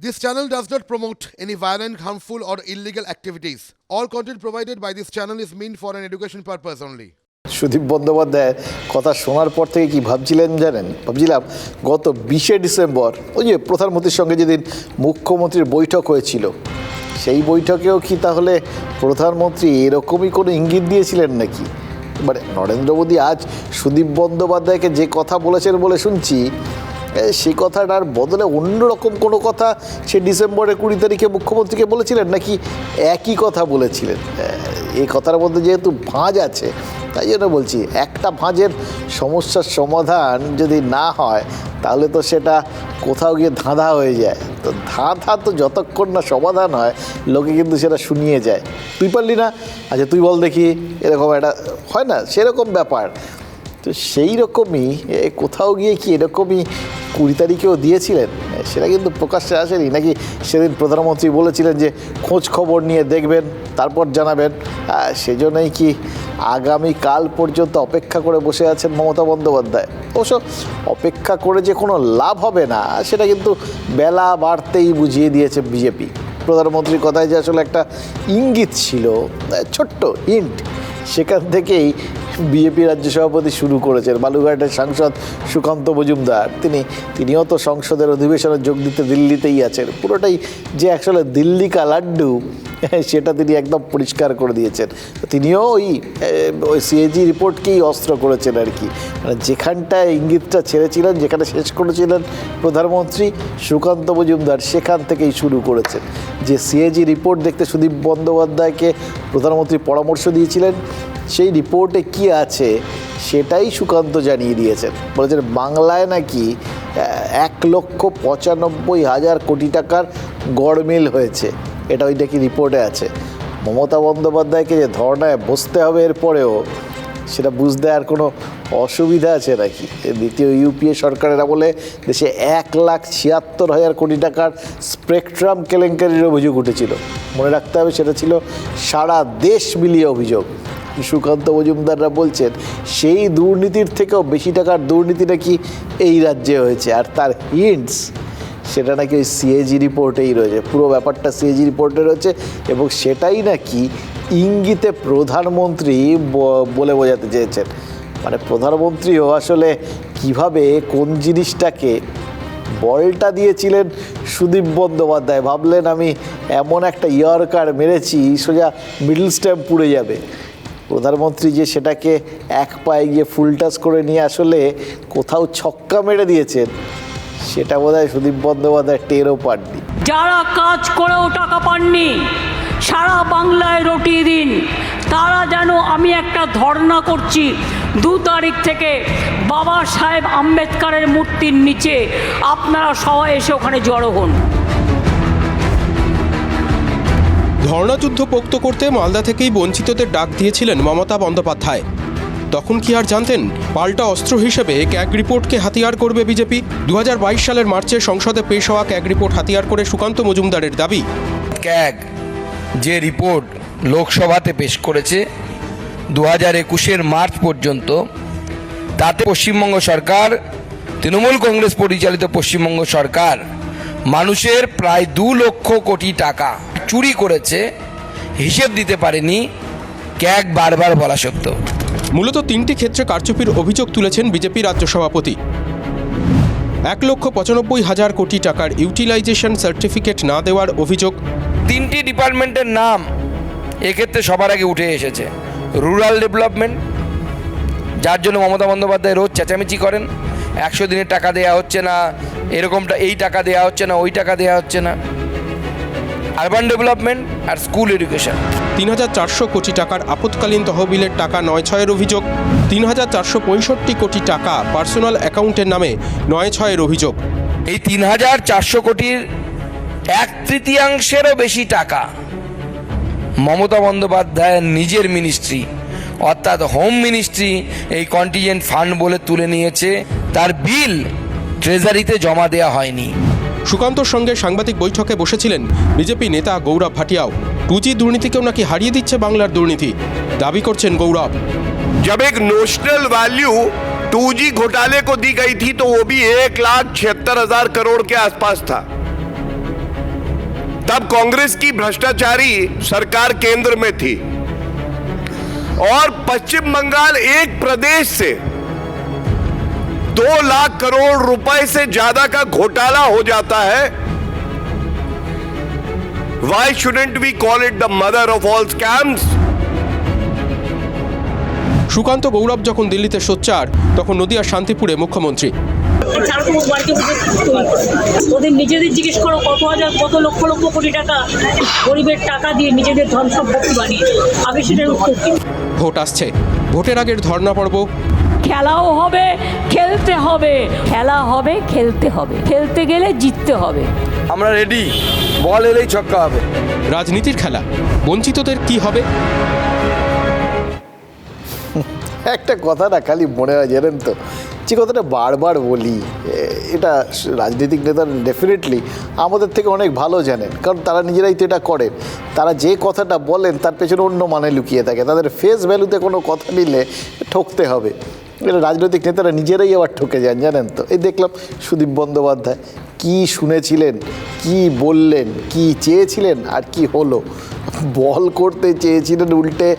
This channel does not promote any violent, harmful, or illegal activities. All content provided by this channel is meant for an education purpose only. Sudip বন্দ্যোপাধ্যায়ের কথা শোনার পর থেকে কি ভাবছিলেন জানেন ভাবছিলাম গত বিশে ডিসেম্বর ওই যে প্রধানমন্ত্রীর সঙ্গে যেদিন মুখ্যমন্ত্রীর বৈঠক হয়েছিল সেই বৈঠকেও কি তাহলে প্রধানমন্ত্রী এরকমই কোনো ইঙ্গিত দিয়েছিলেন নাকি মানে নরেন্দ্র মোদী আজ সুদীপ বন্দ্যোপাধ্যায়কে যে কথা বলেছেন বলে শুনছি সেই কথাটার বদলে অন্যরকম কোনো কথা সে ডিসেম্বরের কুড়ি তারিখে মুখ্যমন্ত্রীকে বলেছিলেন নাকি একই কথা বলেছিলেন? এই কথার মধ্যে যেহেতু ভাঁজ আছে, তাই জন্য বলছি, একটা ভাঁজের সমস্যার সমাধান যদি না হয়, তাহলে তো সেটা কোথাও গিয়ে ধাঁধা হয়ে যায়। তো ধাঁধা তো যতক্ষণ না সমাধান হয়, লোকে কিন্তু সেটা শুনিয়ে যায়। তুই পারলি না? আচ্ছা তুই বল দেখি, এরকম একটা, হয় না, সেরকম ব্যাপার। তো সেই রকমই কোথাও গিয়ে কি এরকমই কুড়ি তারিখেও দিয়েছিলেন? সেটা কিন্তু প্রকাশ্যে আসেনি। নাকি সেদিন প্রধানমন্ত্রী বলেছিলেন যে, খোঁজ খবর নিয়ে দেখবেন, তারপর জানাবেন? সেজন্যই কি আগামী কাল পর্যন্ত অপেক্ষা করে বসে আছেন মমতা বন্দ্যোপাধ্যায়? অবশ্য অপেক্ষা করে যে কোনো লাভ হবে না, সেটা কিন্তু বেলা বাড়তেই বুঝিয়ে দিয়েছে বিজেপি। প্রধানমন্ত্রীর কথায় যে আসলে একটা ইঙ্গিত ছিল ছোট্ট হিন্ট সেখান থেকেই বিজেপি রাজ্য সভাপতি শুরু করেছেন। বালুঘাটের সাংসদ সুকান্ত মজুমদার। তিনি, তিনিও তো সংসদের অধিবেশনে যোগ দিতে দিল্লিতেই আছেন। পুরোটাই যে আসলে দিল্লি কা লাড্ডু সেটা তিনি একদম পরিষ্কার করে দিয়েছেন। তিনিও ওই ওই সিএজি রিপোর্টকেই অস্ত্র করেছেন আর কি। মানে যেখানটায় ইঙ্গিতটা ছেড়েছিলেন, যেখানে শেষ করেছিলেন প্রধানমন্ত্রী সুকান্ত মজুমদার, সেখান থেকেই শুরু করেছেন। যে সিএজি রিপোর্ট দেখতে সুদীপ বন্দ্যোপাধ্যায়কে প্রধানমন্ত্রী পরামর্শ দিয়েছিলেন সেই রিপোর্টে কি আছে সেটাই সুকান্ত জানিয়ে দিয়েছেন। বলেছেন, বাংলায় নাকি এক লক্ষ পঁচানব্বই হাজার কোটি টাকার গড়মিল হয়েছে। এটা ওই নাকি রিপোর্টে আছে। মমতা বন্দ্যোপাধ্যায়কে যে ধর্নায় বসতে হবে এরপরেও সেটা বুঝতে আর কোনো অসুবিধা আছে নাকি? দ্বিতীয় ইউপিএ সরকারের আমলে দেশে এক লাখ ছিয়াত্তর হাজার কোটি টাকার স্পেকট্রাম কেলেঙ্কারির অভিযোগ উঠেছিল। মনে রাখতে হবে সেটা ছিল সারা দেশ মিলিয়ে অভিযোগ। সুকান্ত মজুমদাররা বলছেন, সেই দুর্নীতির থেকেও বেশি টাকার দুর্নীতি নাকি এই রাজ্যে হয়েছে। আর তার হিন্টস সেটা নাকি ওই সিএজি রিপোর্টেই রয়েছে। পুরো ব্যাপারটা সিএজি রিপোর্টে রয়েছে এবং সেটাই নাকি ইঙ্গিতে প্রধানমন্ত্রী বলে বোঝাতে চেয়েছেন। মানে প্রধানমন্ত্রীও আসলে কীভাবে কোন জিনিসটাকে বলটা দিয়েছিলেন সুদীপ বন্দ্যোপাধ্যায়। ভাবলেন আমি এমন একটা ইয়র্কার মেরেছি, সোজা মিডল স্ট্যাম্প পুড়ে যাবে। প্রধানমন্ত্রী যে সেটাকে এক পায়ে গিয়ে ফুল টাচ করে নিয়ে আসলে কোথাও ছক্কা মেরে দিয়েছেন, সেটা বোধহয় সুদীপ বন্দ্যোপাধ্যায় টেরও পাননি। যারা কাজ করেও টাকা পাননি, সারা বাংলায় রটিয়ে দিন। তারা যেন আমি একটা ধর্ণা করছি, দু তারিখ থেকে বাবা সাহেব আম্বেদকারের মূর্তির নিচে আপনারা সবাই এসে ওখানে জড়ো হন। ধর্ণাযুদ্ধ পোক্ত করতে মালদা থেকেই বঞ্চিতদের ডাক দিয়েছিলেন মমতা বন্দ্যোপাধ্যায়। তখন কি আর জানতেন, পাল্টা অস্ত্র হিসেবে ক্যাগ রিপোর্টকে হাতিয়ার করবে বিজেপি? দু হাজার বাইশ সালের মার্চে সংসদে পেশ হওয়া ক্যাগ রিপোর্ট হাতিয়ার করে সুকান্ত মজুমদারের দাবি। ক্যাগ যে রিপোর্ট লোকসভাতে পেশ করেছে দু হাজার একুশের মার্চ পর্যন্ত, তাতে পশ্চিমবঙ্গ সরকার, তৃণমূল কংগ্রেস পরিচালিত পশ্চিমবঙ্গ সরকার মানুষের প্রায় দু লক্ষ কোটি টাকা চুরি করেছে হিসেব দিতে পারেনি ক্যাগ বারবার বলা সত্ত্বেও মূলত তিনটি ক্ষেত্রে কারচুপির অভিযোগ তুলেছেন বিজেপি রাজ্য সভাপতি। এক লক্ষ পঁচানব্বই হাজার কোটি টাকার ইউটিলাইজেশন সার্টিফিকেট না দেওয়ার অভিযোগ। তিনটি ডিপার্টমেন্টের নাম এক্ষেত্রে সবার আগে উঠে এসেছে। রুরাল ডেভেলপমেন্ট যার জন্য মমতা বন্দ্যোপাধ্যায় রোজ চেঁচামেচি করেন। একশো দিনের টাকা দেওয়া হচ্ছে না এরকমটা এই টাকা দেওয়া হচ্ছে না ওই টাকা দেওয়া হচ্ছে না। আরবান ডেভেলপমেন্ট আর স্কুল এডুকেশন তিন হাজার চারশো কোটি টাকার আপৎকালীন তহবিলের টাকা নয় ছয়ের অভিযোগ। তিন হাজার চারশো পঁয়ষট্টি কোটি টাকা পার্সোনাল অ্যাকাউন্টের নামে নয় ছয়ের অভিযোগ। এই তিন হাজার চারশো কোটির এক তৃতীয়াংশেরও বেশি টাকা মমতা বন্দ্যোপাধ্যায়ের নিজের মিনিস্ট্রি অর্থাৎ হোম মিনিস্ট্রি এই কন্টিজেন্ট ফান্ড বলে তুলে নিয়েছে। তার বিল ট্রেজারিতে জমা দেওয়া হয়নি। সুকান্তর সঙ্গে সাংবাদিক বৈঠকে বসেছিলেন বিজেপি নেতা গৌরব ভাটিয়াও টুজি দুর্নীতিকেও নাকি হারিয়ে দিচ্ছে বাংলার দুর্নীতি দাবি করছেন গৌরব जब एक नोशनल वैल्यू 2G घोटाले को दी गई थी तो वो भी एक लाख छिहत्तर हजार करोड़ के आसपास था तब कांग्रेस की भ्रष्टाचारी सरकार केंद्र में थी और पश्चिम बंगाल एक प्रदेश से दो लाख करोड़ रुपए से ज्यादा का घोटाला हो जाता है why shouldn't we call it the mother of all scams Sukanta Gourav যখন দিল্লিতে সোচ্চার তখন নদিয়ার শান্তিপুরে মুখ্যমন্ত্রী ছাড়া তো বাড়িতে বসে তৈরি করে। ওদের নিজেদের জিজ্ঞেস করো কত হাজার কত লক্ষ লক্ষ কোটি টাকা গরিবের টাকা দিয়ে নিজেদের ধন সম্পত্তি বানিয়েছে আগে সেটার উত্তর দিন ভোট আসছে ভোটের আগের ধর্ণা পর্ব খেলাও হবে খেলতে হবে খেলা হবে খেলতে হবে। খেলতে গেলে জিততে হবে। আমরা রেডি বল এলেই ছক্কা হবে। রাজনীতির খেলা বঞ্চিতদের কি হবে? একটা কথা না খালি মনে হয় জানেন তো? যে কথাটা বারবার বলি এটা রাজনৈতিক নেতারা ডেফিনেটলি আমাদের থেকে অনেক ভালো জানেন। কারণ তারা নিজেরাই তো এটা করেন। তারা যে কথাটা বলেন তার পেছনে অন্য মানে লুকিয়ে থাকে। তাদের ফেস ভ্যালুতে কোনো কথা নিলে ঠকতে হবে। এটা রাজনৈতিক নেতারা নিজেরাই আবার ঠকে যান, জানেন তো? এই দেখলাম সুদীপ বন্দ্যোপাধ্যায় কি শুনেছিলেন, কি বললেন, কি চেয়েছিলেন আর কি হলো? বল করতে চেয়েছিলেন উল্টে,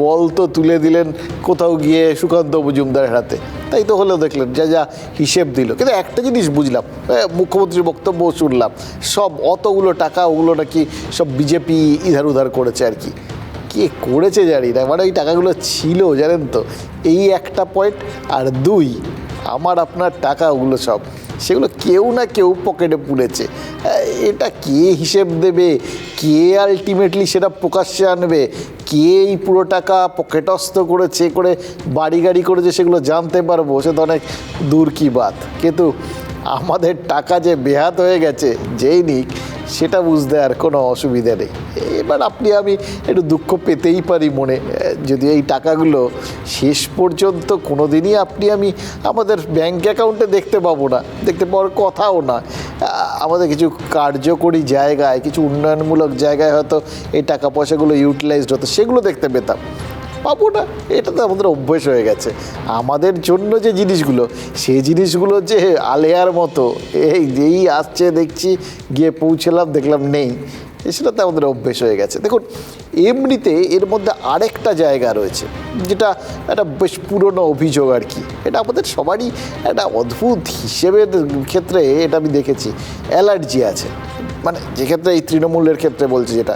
বল তো তুলে দিলেন কোথাও গিয়ে সুকান্ত মজুমদারের হাতে। তাই তো হলেও দেখলেন, যা যা হিসেব দিল। কিন্তু একটা জিনিস বুঝলাম মুখ্যমন্ত্রীর বক্তব্য শুনলাম, সব অতগুলো টাকা ওগুলো নাকি সব বিজেপি ইধার উধার করেছে আর কি। কে করেছে জানি না। মানে ওই টাকাগুলো ছিল, জানেন তো? এই একটা পয়েন্ট আর দুই, আমার আপনার টাকা ওগুলো সব। সেগুলো কেউ না কেউ পকেটে পুড়েছে এটা কে হিসেব দেবে? কে আলটিমেটলি সেটা প্রকাশ্যে আনবে? কে এই পুরো টাকা পকেটস্থ করেছে করে বাড়ি গাড়ি করেছে, সেগুলো জানতে পারব। সে তো অনেক দূর কি বাত। কিন্তু আমাদের টাকা যে বেহাত হয়ে গেছে, যেই নিক, সেটা বুঝতে আর কোনো অসুবিধা নেই। এবার আপনি, আমি একটু দুঃখ পেতেই পারি মনে। যদি এই টাকাগুলো শেষ পর্যন্ত কোনো দিনই আপনি, আমি আমাদের ব্যাংক অ্যাকাউন্টে দেখতে পাবো না। দেখতে পাওয়ার কথাও না। আমাদের কিছু কার্যকরী জায়গায়, কিছু উন্নয়নমূলক জায়গায় হয়তো এই টাকা পয়সাগুলো ইউটিলাইজড হতো, সেগুলো দেখতে পেতাম। পাবো না এটা তো আমাদের অভ্যেস হয়ে গেছে। আমাদের জন্য যে জিনিসগুলো, সেই জিনিসগুলো যে আলেয়ার মতো, এই যেই আসছে, দেখছি, গিয়ে পৌঁছলাম, দেখলাম নেই, সেটা তো আমাদের অভ্যেস হয়ে গেছে। দেখুন, এমনিতে এর মধ্যে আরেকটা জায়গা রয়েছে, যেটা একটা বেশ পুরনো অভিযোগ আর কি। এটা আমাদের সবারই একটা অদ্ভুত হিসেবের ক্ষেত্রে এটা আমি দেখেছি। অ্যালার্জি আছে। মানে যেক্ষেত্রে এই তৃণমূলের ক্ষেত্রে বলছি যেটা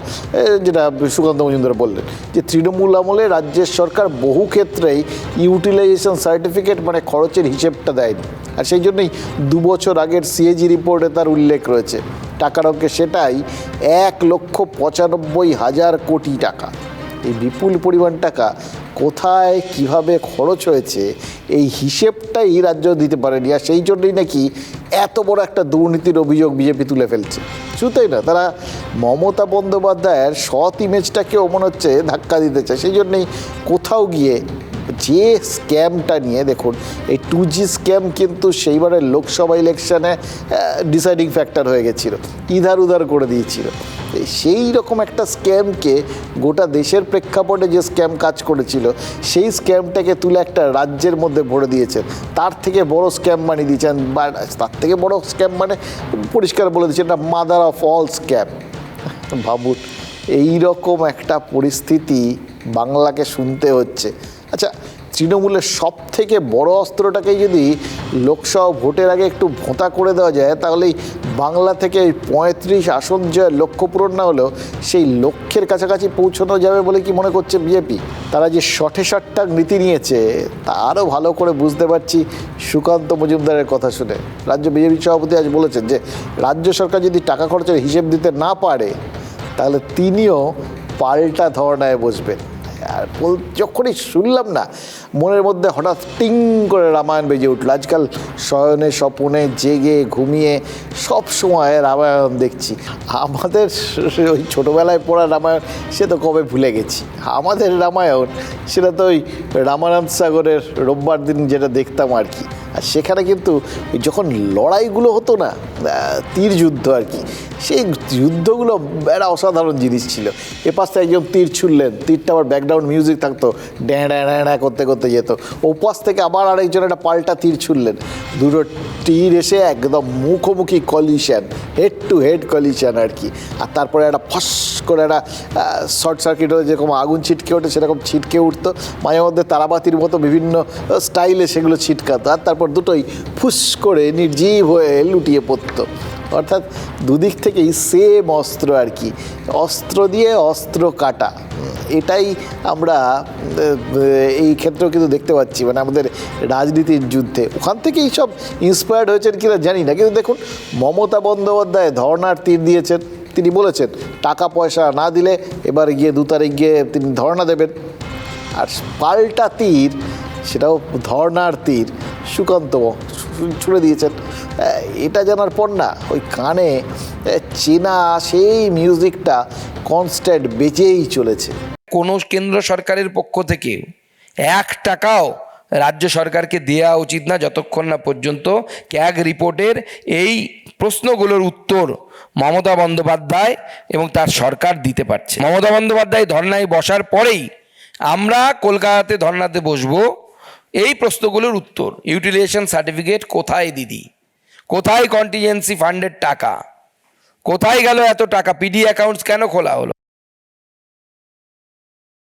যেটা সুকান্ত মজুমদার বললেন, যে তৃণমূল আমলে রাজ্যের সরকার বহু ক্ষেত্রেই ইউটিলাইজেশন সার্টিফিকেট মানে খরচের হিসেবটা দেয়নি। আর সেই জন্যই দু বছর আগের সিএজি রিপোর্টে তার উল্লেখ রয়েছে। টাকার অঙ্কে সেটাই এক লক্ষ পঁচানব্বই হাজার কোটি টাকা। এই বিপুল পরিমাণ টাকা কোথায়, কীভাবে খরচ হয়েছে, এই হিসেবটাই রাজ্য দিতে পারেনি। আর সেই জন্যই নাকি এত বড় একটা দুর্নীতির অভিযোগ বিজেপি তুলে ফেলছে। শুধু তাই না, তারা মমতা বন্দ্যোপাধ্যায়ের সৎ ইমেজটাকেও মনে হচ্ছে ধাক্কা দিতে চায় সেই জন্যেই কোথাও গিয়ে যে স্ক্যামটা নিয়ে দেখুন, এই টু জি স্ক্যাম কিন্তু সেইবারের লোকসভা ইলেকশানে ডিসাইডিং ফ্যাক্টর হয়ে গেছিল ইধার উধার করে দিয়েছিল। সেই রকম একটা স্ক্যামকে গোটা দেশের প্রেক্ষাপটে যে স্ক্যাম কাজ করেছিল, সেই স্ক্যামটাকে তুলে একটা রাজ্যের মধ্যে ভরে দিয়েছেন তার থেকে বড় স্ক্যাম বানিয়ে দিয়েছেন, বা তার থেকে বড় স্ক্যাম মানে পরিষ্কার বলে দিয়েছেন এটা মাদার অফ অল স্ক্যাম। ভাবুন এই রকম একটা পরিস্থিতি বাংলাকে শুনতে হচ্ছে। আচ্ছা তৃণমূলের সব থেকে বড় অস্ত্রটাকেই যদি লোকসভা ভোটের আগে একটু ভোঁতা করে দেওয়া যায় তাহলেই বাংলা থেকে পঁয়ত্রিশ আসন জয়ের লক্ষ্য পূরণ না হলেও সেই লক্ষ্যের কাছাকাছি পৌঁছানো যাবে বলে কি মনে করছে বিজেপি? তারা যে শঠে শট্টাক নীতি নিয়েছে, তা আরও ভালো করে বুঝতে পারছি সুকান্ত মজুমদারের কথা শুনে। রাজ্য বিজেপি সভাপতি আজ বলেছেন যে, রাজ্য সরকার যদি টাকা খরচের হিসেব দিতে না পারে, তাহলে তিনিও পাল্টা ধরনায় বসবেন। আর যখনই শুনলাম না মনের মধ্যে হঠাৎ টিং করে রামায়ণ বেজে উঠল। আজকাল শয়নে স্বপনে জেগে ঘুমিয়ে সব সময় রামায়ণ দেখছি। আমাদের ওই ছোটোবেলায় পড়া রামায়ণ, সে তো কবে ভুলে গেছি। আমাদের রামায়ণ, সেটা তো ওই রামানন্দ সাগরের রোববার দিন যেটা দেখতাম আর কি। আর সেখানে কিন্তু যখন লড়াইগুলো হতো না তীর যুদ্ধ আর কি, সেই যুদ্ধগুলো একটা অসাধারণ জিনিস ছিল। এ পাশে একজন তীর ছুড়লেন, তীরটা আবার ব্যাকগ্রাউন্ড মিউজিক থাকতো ড্যাঁ ড্যাঁ ড্যাঁ করতে করতে। হতে যেত। ওপাশ থেকে আবার আরেকজন একটা পাল্টা তীর ছুড়লেন। দুটো তীর এসে একদম মুখোমুখি collision head to head collision আর কি। আর তারপরে একটা ফস করে একটা শর্ট সার্কিট হয়ে যেরকম আগুন ছিটকে ওঠে, সেরকম ছিটকে উঠতো। মাঝে মধ্যে তারাবাতির মতো বিভিন্ন স্টাইলে সেগুলো ছিটকাতো। আর তারপর দুটোই ফুস করে নির্জীব হয়ে লুটিয়ে পড়তো। অর্থাৎ দুদিক থেকেই সেম অস্ত্র আর কি। অস্ত্র দিয়ে অস্ত্র কাটা। এটাই আমরা এই ক্ষেত্রেও কিন্তু দেখতে পাচ্ছি মানে আমাদের রাজনীতির যুদ্ধে। ওখান থেকেই সব ইন্সপায়ার্ড হয়েছেন কিনা জানি না, কিন্তু দেখুন, মমতা বন্দ্যোপাধ্যায় ধর্নার তীর দিয়েছেন। তিনি বলেছেন, টাকা পয়সা না দিলে এবার গিয়ে দু তারিখ গিয়ে তিনি ধর্ণা দেবেন। আর পাল্টা তীর, সেটাও ধর্নার তীর সুকান্ত ছুড়ে দিয়েছেন। এটা জানার পর না ওই কানে চেনা সেই মিউজিকটা কনস্ট্যান্ট বেজেই চলেছে। কোনো কেন্দ্র সরকারের পক্ষ থেকে এক টাকাও রাজ্য সরকারকে দেওয়া উচিত না যতক্ষণ না পর্যন্ত ক্যাগ রিপোর্টের এই প্রশ্নগুলোর উত্তর মমতা বন্দ্যোপাধ্যায় এবং তার সরকার দিতে পারছে। মমতা বন্দ্যোপাধ্যায় ধর্নায় বসার পরেই আমরা কলকাতাতে ধর্নাতে বসবো, এই প্রশ্নগুলোর উত্তর ইউটিলাইজেশন সার্টিফিকেট কোথায় দিদি? কোথায় কন্টিজেন্সি ফান্ডের টাকা? কোথায় গেল এত টাকা? পিডি অ্যাকাউন্টস কেন খোলা হলো?